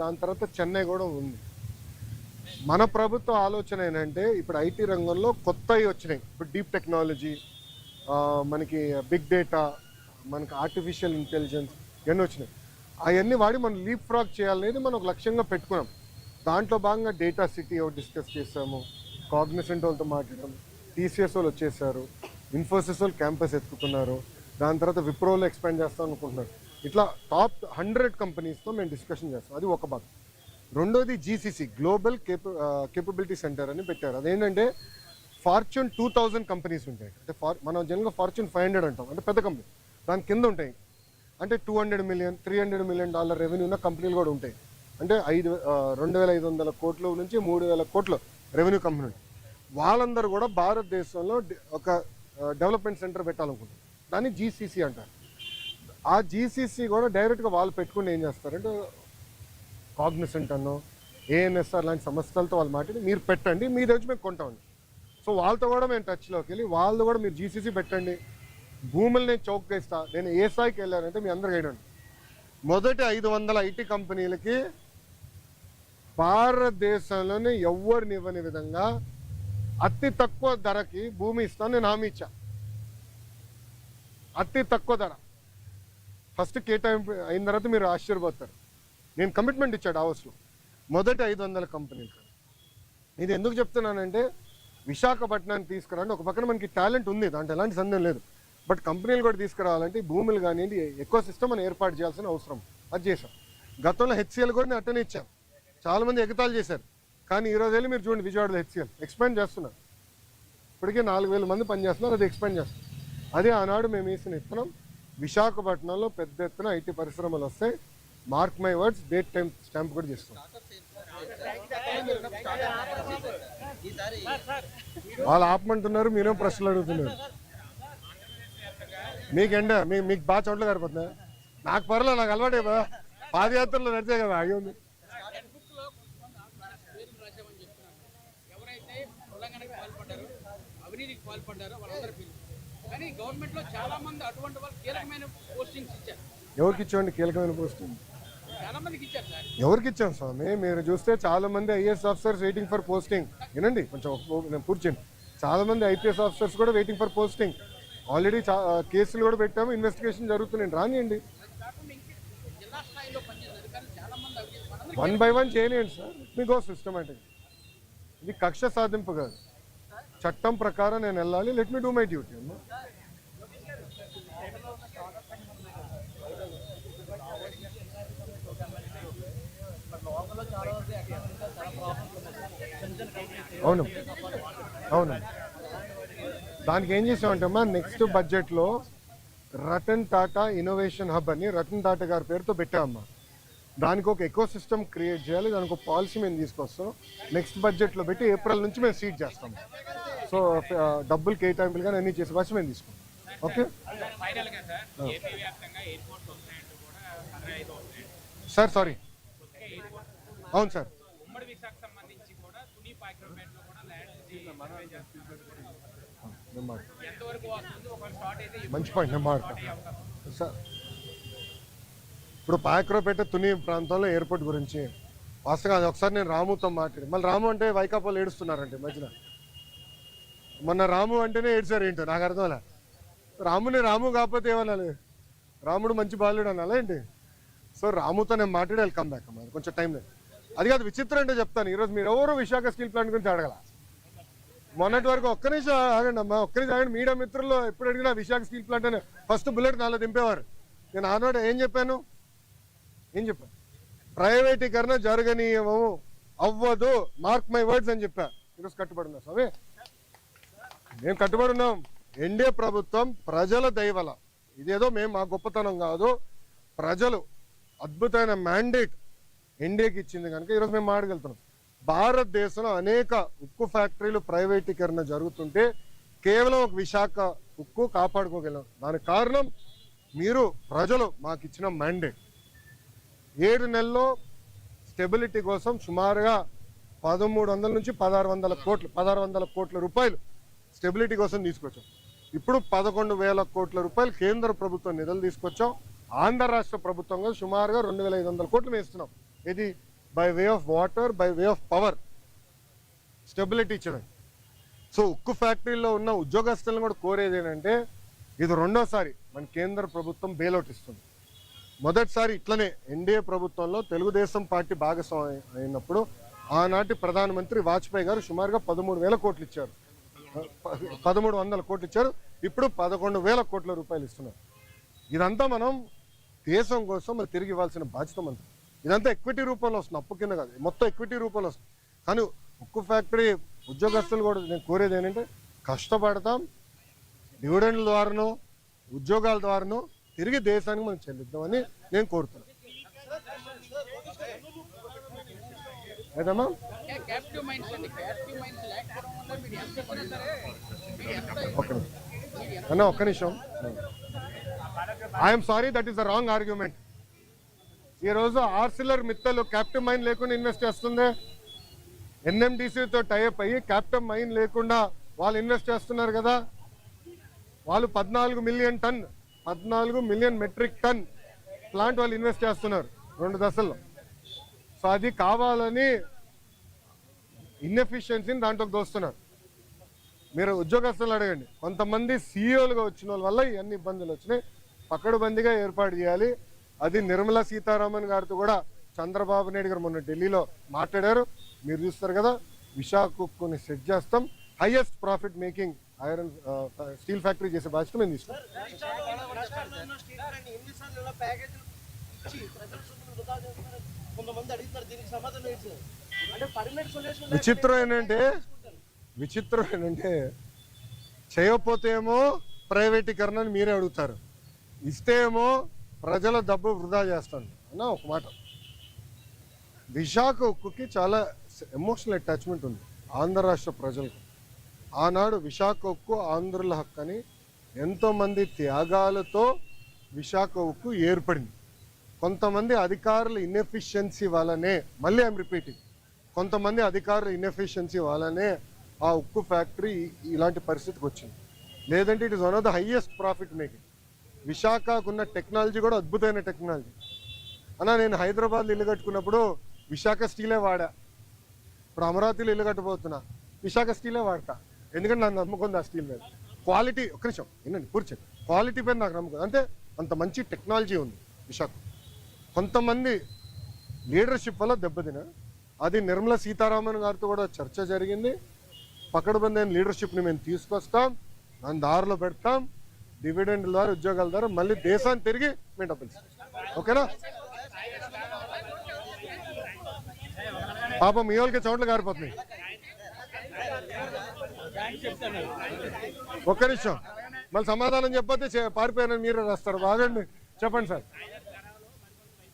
దాని తర్వాత చెన్నై కూడా ఉంది. మన ప్రభుత్వ ఆలోచన ఏంటంటే ఇప్పుడు ఐటీ రంగంలో కొత్తవి వచ్చినాయి. ఇప్పుడు డీప్ టెక్నాలజీ మనకి బిగ్ డేటా మనకి ఆర్టిఫిషియల్ ఇంటెలిజెన్స్ ఇవన్నీ వచ్చినాయి. అవన్నీ వాడి మనం లీప్ ఫ్రాక్ చేయాలనేది మనం ఒక లక్ష్యంగా పెట్టుకున్నాం. దాంట్లో భాగంగా డేటా సిటీ డిస్కస్ చేసాము కాగ్నిసెంట్ వాళ్ళతో మాట్లాడడం. టీసీఎస్ వాళ్ళు వచ్చేసారు. ఇన్ఫోసిస్ వాళ్ళు క్యాంపస్ ఎత్తుకున్నారు. దాని తర్వాత విప్రోలో ఎక్స్పాండ్ చేస్తాం అనుకుంటున్నారు. ఇట్లా టాప్ హండ్రెడ్ కంపెనీస్తో మేము డిస్కషన్ చేస్తాం. అది ఒక భాగం. రెండోది జీసీసీ గ్లోబల్ కేప కేపబిలిటీ సెంటర్ అని పెట్టారు. అదేంటంటే ఫార్చ్యూన్ టూ థౌజండ్ కంపెనీస్ ఉంటాయి. అంటే ఫార్ మనం జనరల్గా ఫార్చ్యూన్ ఫైవ్ హండ్రెడ్ అంటాం. అంటే పెద్ద కంపెనీ. దాని కింద ఉంటాయి. అంటే two hundred million three hundred million dollar revenue ఉన్న కంపెనీలు కూడా ఉంటాయి. అంటే ఐదు రెండు వేల ఐదు వందల కోట్ల నుంచి మూడు వేల కోట్ల రెవెన్యూ కంపెనీ ఉంటాయి. వాళ్ళందరూ కూడా భారతదేశంలో ఒక డెవలప్మెంట్ సెంటర్ పెట్టాలనుకుంటారు దాన్ని జీసీసీ అంటారు. ఆ జీసీసీ కూడా డైరెక్ట్గా వాళ్ళు పెట్టుకుని ఏం చేస్తారంటే కాగ్నిసెంట్ అన్నో ఏఎన్ఎస్ఆర్ లాంటి సంస్థలతో వాళ్ళు మాట్లాడి మీరు పెట్టండి మీ దగ్గర మేము కొంటామండి సో వాళ్ళతో కూడా మేము టచ్లోకి వెళ్ళి వాళ్ళు కూడా మీరు జీసీసీ పెట్టండి. భూములు నేను చౌకేస్తాను ఇస్తా నేను ఏ స్థాయికి వెళ్ళానంటే మీ అందరికి వేయడండి మొదటి ఐదు వందల ఐటీ కంపెనీలకి భారతదేశంలోనే ఎవరిని ఇవ్వని విధంగా అతి తక్కువ ధరకి భూమి ఇస్తాను నేను హామీ ఇచ్చా. అతి తక్కువ ధర. ఫస్ట్ కేటాయింపు అయిన తర్వాత మీరు ఆశ్చర్యపోతారు. నేను కమిట్మెంట్ ఇచ్చాడు హౌస్లో. మొదటి ఐదు వందల కంపెనీలు ఇది ఎందుకు చెప్తున్నానంటే విశాఖపట్నాన్ని తీసుకురండి. ఒక పక్కన మనకి టాలెంట్ ఉంది దాంట్లో ఎలాంటి సందేహం లేదు. బట్ కంపెనీలు కూడా తీసుకురావాలంటే భూములు కానివ్వండి ఎక్కువ సిస్టమ్ మనం ఏర్పాటు చేయాల్సిన అవసరం. అది చేశాం. గతంలో హెచ్సిఎల్ కూడా నేను అట్టనే ఇచ్చాను. చాలా మంది ఎగతాలు చేశారు. కానీ ఈ రోజు వెళ్ళి మీరు చూడండి విజయవాడలో హెచ్సిఎల్ ఎక్స్పాండ్ చేస్తున్నారు. ఇప్పటికే నాలుగు వేల మంది పనిచేస్తున్నారు అది ఎక్స్పాండ్ చేస్తున్నారు. అదే ఆనాడు మేము వేసిన ఇస్తున్నాం విశాఖపట్నంలో పెద్ద ఎత్తున ఐటీ పరిశ్రమలు వస్తాయి. Mark my words date time stamp కూడా చేస్తాం. వాళ్ళు ఆపమంటున్నారు మీరేం ప్రశ్నలు అడుగుతున్నారు? మీకెండ మీ మీకు బాగా చోట్ల సరిపోతుందా నాకు పర్లేదు నాకు అలవాటే కదా. పాదయాత్రలో నడిచే కదా అయ్యో అవినీతికి పాల్పడ్డారు వాళ్ళందరూ కానీ గవర్నమెంట్లో చాలా మంది అటువంటి వాళ్ళు కీలకమైన పోస్టింగ్స్ ఇచ్చారు. ఎవరికి ఇచ్చామండి కీలకమైన పోస్ట్ చాలా మందికి ఇచ్చారు సార్. ఎవరికి ఇచ్చాం స్వామి? మీరు చూస్తే చాలా మంది IAS officers waiting for posting వినండి కొంచెం నేను చేయండి చాలా మంది ఐపీఎస్ ఆఫీసర్స్ కూడా వెయిటింగ్ ఫర్ పోస్టింగ్ ఆల్రెడీ కేసులు కూడా పెట్టాము ఇన్వెస్టిగేషన్ జరుగుతున్నాయి. రానియండి. వన్ బై వన్ చేయనియండి సార్. మీ గో సిస్టమేటిక్ ఇది కక్ష సాధింపు కాదు. చట్టం ప్రకారం నేను వెళ్ళాలి. Let me do my duty అమ్మా. అవును. అవును. దానికి ఏం చేసామంటమ్మా నెక్స్ట్ బడ్జెట్లో రతన్ టాటా ఇన్నోవేషన్ హబ్ అని రతన్ టాటా గారి పేరుతో పెట్టామమ్మా. దానికి ఒక ఎకో సిస్టమ్ క్రియేట్ చేయాలి. దానికి ఒక పాలసీ మేము తీసుకొస్తాం. నెక్స్ట్ బడ్జెట్లో పెట్టి ఏప్రిల్ నుంచి మేము సీట్ చేస్తాం. సో డబ్బులు కేటాయింపులు కానీ అన్ని చేసి ఫస్ట్ మేము తీసుకుంటాం ఓకే? Sir sorry. అవును సార్. మంచి పాయింట్ నేను మాట్లాడతాను సార్ ఇప్పుడు పాయక్రోపేట తుని ప్రాంతంలో ఎయిర్పోర్ట్ గురించి వాస్తవంగా అది ఒకసారి నేను రాముతో మాట్లాడి మళ్ళీ రాము అంటే వైకాపాలు ఏడుస్తున్నారంటే మధ్యన. మొన్న రాము అంటేనే ఏడ్చారు ఏంటో? నాకు అర్థంలే రాముని రాము కాకపోతే ఏమనాలి? రాముడు మంచి బాలుడు అనాలా ఏంటి? సో రాముతో నేను మాట్లాడాలి కమ్ బ్యాక్ అమ్మా కొంచెం టైం లేదు. అది కాదు విచిత్రం అంటే చెప్తాను. ఈరోజు మీరు ఎవరు విశాఖ స్టీల్ ప్లాంట్ గురించి అడగల. మొన్నటి వరకు ఒక్క నిమిషం ఆగండి అమ్మా. ఒక్క నిమిషం ఆగండి. మీడియా మిత్రుల్లో ఎప్పుడు అడిగినా విశాఖ స్టీల్ ప్లాంట్ అని ఫస్ట్ బుల్లెట్ నాలో దింపేవారు. నేను ఆనాడు ఏం చెప్పాను? ఏం చెప్పాను ప్రైవేటీకరణ జరగనీయము అవ్వదు. మార్క్ మై వర్డ్స్ అని చెప్పాను ఈరోజు కట్టుబడి ఉన్నా మేము కట్టుబడి ఉన్నాం ఎన్డీఏ ప్రభుత్వం ప్రజల దైవల ఇదేదో మేము మా గొప్పతనం కాదు. ప్రజలు అద్భుతమైన మ్యాండేట్ ఎన్డీఏకి ఇచ్చింది కనుక ఈరోజు మేము మాడగలుగుతున్నాం భారతదేశంలో అనేక ఉక్కు ఫ్యాక్టరీలు ప్రైవేటీకరణ జరుగుతుంటే కేవలం ఒక విశాఖ ఉక్కు కాపాడుకోగలం దానికి కారణం మీరు ప్రజలు మాకు ఇచ్చిన మ్యాండేట్ ఏడు నెలల్లో స్టెబిలిటీ కోసం సుమారుగా పదమూడు వందల నుంచి పదహారు వందల కోట్లు పదహారు వందల కోట్ల రూపాయలు స్టెబిలిటీ కోసం తీసుకొచ్చాం. ఇప్పుడు పదకొండు వేల కోట్ల రూపాయలు కేంద్ర ప్రభుత్వం నిధులు తీసుకొచ్చాం. ఆంధ్ర రాష్ట్ర ప్రభుత్వంగా సుమారుగా రెండు వేల ఐదు వందల కోట్లు వేస్తున్నాం. ఇస్తున్నాం ఇది by way of water by way of power stability ఇచ్చడం so ఉక్కు ఫ్యాక్టరీలో ఉన్న ఉద్యోగస్తులను కూడా కోరేది ఏంటంటే ఇది రెండోసారి మన కేంద్ర ప్రభుత్వం బెయిలౌట్ ఇస్తుంది. మొదటిసారి ఇట్లనే ఎన్డీఏ ప్రభుత్వంలో తెలుగుదేశం పార్టీ భాగస్వామి అయినప్పుడు ఆనాటి ప్రధానమంత్రి వాజ్పేయి గారు సుమారుగా పదమూడు వేల కోట్లు ఇచ్చారు. పదమూడు వందల కోట్లు ఇచ్చారు. ఇప్పుడు పదకొండు వేల కోట్ల రూపాయలు ఇస్తున్నారు. ఇదంతా మనం దేశం కోసం మరి తిరిగి ఇవ్వాల్సిన బాధ్యత మనది. ఇదంతా ఎక్విటీ రూపంలో వస్తుంది. అప్పు కింద కాదు. మొత్తం ఎక్విటీ రూపంలో వస్తుంది. కానీ ఉక్కు ఫ్యాక్టరీ ఉద్యోగస్తులు కూడా నేను కోరేది ఏంటంటే కష్టపడతాం. డివిడెండ్ల ద్వారానో ఉద్యోగాల ద్వారానో తిరిగి దేశానికి మనం చెల్లిద్దామని నేను కోరుతున్నాను. ఏదమ్మా? ఒక్క నిమిషం. అన్న ఒక్క నిమిషం. I'm sorry that is the wrong argument. ఈ రోజు ఆర్సిలర్ మిత్తలు క్యాప్టివ్ మైన్ లేకుండా ఇన్వెస్ట్ చేస్తుంది. ఎన్ఎండిసితో టైప్ అయ్యి క్యాప్టివ్ మైన్ లేకుండా వాళ్ళు ఇన్వెస్ట్ చేస్తున్నారు కదా. వాళ్ళు పద్నాలుగు మిలియన్ టన్ పద్నాలుగు మిలియన్ మెట్రిక్ టన్ ప్లాంట్ వాళ్ళు ఇన్వెస్ట్ చేస్తున్నారు. రెండు దశల్లో. సో అది కావాలని ఇన్ఎఫిషియన్సీని దాంట్లోకి దోస్తున్నారు. మీరు ఉద్యోగస్తులు అడగండి. కొంతమంది సీఈఓలుగా వచ్చిన వాళ్ళ వల్ల ఇవన్నీ ఇబ్బందులు వచ్చినాయి. పకడ్బందీగా ఏర్పాటు చేయాలి. అది నిర్మలా సీతారామన్ గారితో కూడా చంద్రబాబు నాయుడు గారు మొన్న ఢిల్లీలో మాట్లాడారు. మీరు చూస్తారు కదా విశాఖకుని సెట్ చేస్తాం. Highest profit making iron steel factory చేసే బాధ్యత మేము తీసుకుంటాం. కొంతమంది అడుగుతున్నారు దీనికి సమాధానం ఏంటి? అంటే పర్మనెంట్ సొల్యూషన్ విచిత్రం ఏంటంటే విచిత్రం ఏంటంటే చేయకపోతే ఏమో ప్రైవేటీకరణ అని మీరే అడుగుతారు. ఇస్తే ఏమో ప్రజల డబ్బు వృధా చేస్తాను. అన్న ఒక మాట. విశాఖ ఉక్కుకి చాలా ఎమోషనల్ అటాచ్మెంట్ ఉంది ఆంధ్ర రాష్ట్ర ప్రజలకు. ఆనాడు విశాఖ ఉక్కు ఆంధ్రుల హక్కు అని ఎంతోమంది త్యాగాలతో విశాఖ ఉక్కు ఏర్పడింది. కొంతమంది అధికారుల ఇన్ఎఫిషియన్సీ వల్లనే మళ్ళీ ఐమ్ రిపీటింగ్ కొంతమంది అధికారుల ఇన్ఎఫిషియన్సీ వల్లనే ఆ ఉక్కు ఫ్యాక్టరీ ఇలాంటి పరిస్థితికి వచ్చింది. లేదంటే it is one of the highest profit making విశాఖకున్న technology కూడా అద్భుతమైన టెక్నాలజీ అన్న నేను హైదరాబాద్లో ఇల్లు కట్టుకున్నప్పుడు విశాఖ స్టీలే వాడా. ఇప్పుడు అమరావతిలో ఇల్లు కట్టబోతున్నా విశాఖ స్టీలే వాడతా. ఎందుకంటే నాకు నమ్మకం ఉంది ఆ స్టీల్ మీద. క్వాలిటీ ఒక్క నిమిషం ఏంటండి కూర్చోండి క్వాలిటీ పైన నాకు నమ్మకం అంటే అంత మంచి టెక్నాలజీ ఉంది విశాఖ. కొంతమంది లీడర్షిప్ వల్ల దెబ్బతిన అది నిర్మలా సీతారామన్ గారితో కూడా చర్చ జరిగింది. పకడ్బందైన లీడర్షిప్ని మేము తీసుకొస్తాం. దాని దారిలో పెడతాం. డివిడెండ్ ద్వారా ఉద్యోగాల ద్వారా మళ్ళీ దేశాన్ని తిరిగి మేము డబ్బులు ఓకేనా? పాపం మీ వాళ్ళకి చోట్ల గారిపోతున్నాయి. ఒక్క నిమిషం. మళ్ళీ సమాధానం చెప్పతే చే- మీరు మీరే రాస్తారు. బాగండి. చెప్పండి సార్.